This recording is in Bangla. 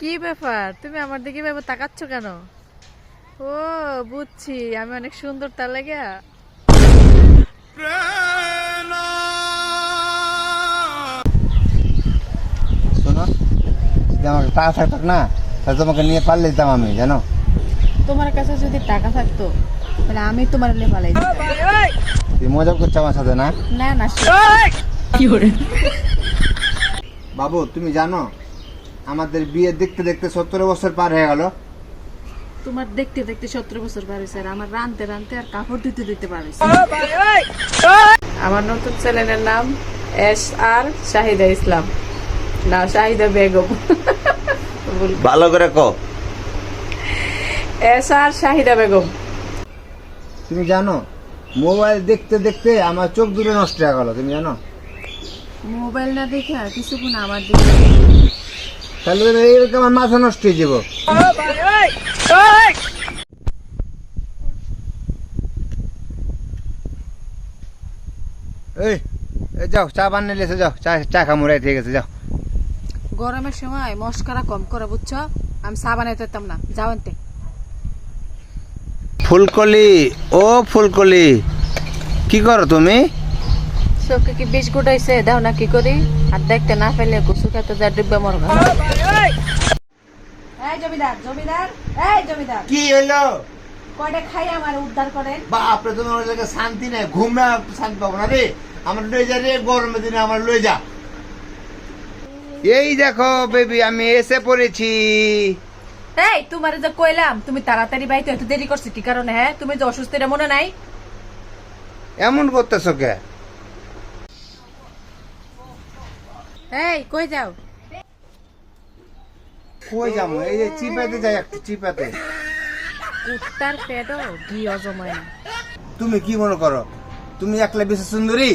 কি ব্যাপার? তুমি আমার দিকে ব্যাপার তাকাচ্ছ কেন? ও বুঝছি আমি অনেক সুন্দর তার লাগে শোনো যদি আমাকে টাকা থাকতো না তাহলে তোমাকে নিয়ে পারলে দিতাম আমি জানো? তোমার কাছে যদি টাকা থাকতো তাহলে আমি তোমার লেপালাই তুই মজা করছ আমার সাথে না? না না কি করে বাবু তুমি জানো আমাদের বিয়ে দেখতে দেখতে সত্তর বছর পার হয়ে গেল। তোমার দেখতে দেখতে সতেরো বছর পার হয়েছে আর আমার রানতে রানতে আর কাপড় ধুতে ধুতে পার হয়েছে। আমার নতুন চ্যানেলের নাম এস আর শাহিদা ইসলাম। না শাহিদা বেগম। ভালো করে কো এস আর শাহিদা বেগম। তুমি জানো মোবাইল দেখতে দেখতে আমার চোখ দূরে নষ্ট হয়ে গেল তুমি জানো? মোবাইল না দেখে আর কিছুক্ষণ আমার দিকে তাহলে আমার মাথা নষ্ট হয়ে যাব। এই এই যাও চা বানিয়ে এসে যাও চা চা খামুরাই ঠিক আছে যাও। গরমের সময় মস্কারা কম করে বুঝছ? আমি চা বানাইতে পারতাম না। যাও আনতে ফুলকলি ও ফুলকলি কি করো তুমি? চোখে কি বিষ গুটাইছে? দাও না কি করি? আর দেখতে না পেলে কুসু খেতে যা ডিব্বা মরবা এই জমিদার জমিদার এই জমিদার। কি হলো কয়টা খাই আমার উদ্ধার করেন? বাপরে তোমার ওই জায়গায় শান্তি নেই। ঘুমরা শান্তি পাবো না রে। আমার লয়ে যা রে গরমের দিনে আমার লয়ে যা। এই দেখো বেবি আমি এসে পড়েছি। এই তোমার যে কইলাম তুমি তাড়াতাড়ি বাইতে এত দেরি করছ কি কারণে হ্যাঁ? তুমি যে অসুস্থ এটা মনে নাই? এমন করতেছো কে? এই কই যাও? কই যাব? এই যে চিপাতে যাই একটু চিপাতে কুত্তার পেটও ঘি না। তুমি কি মনে করো? তুমি একলা বেশি সুন্দরী?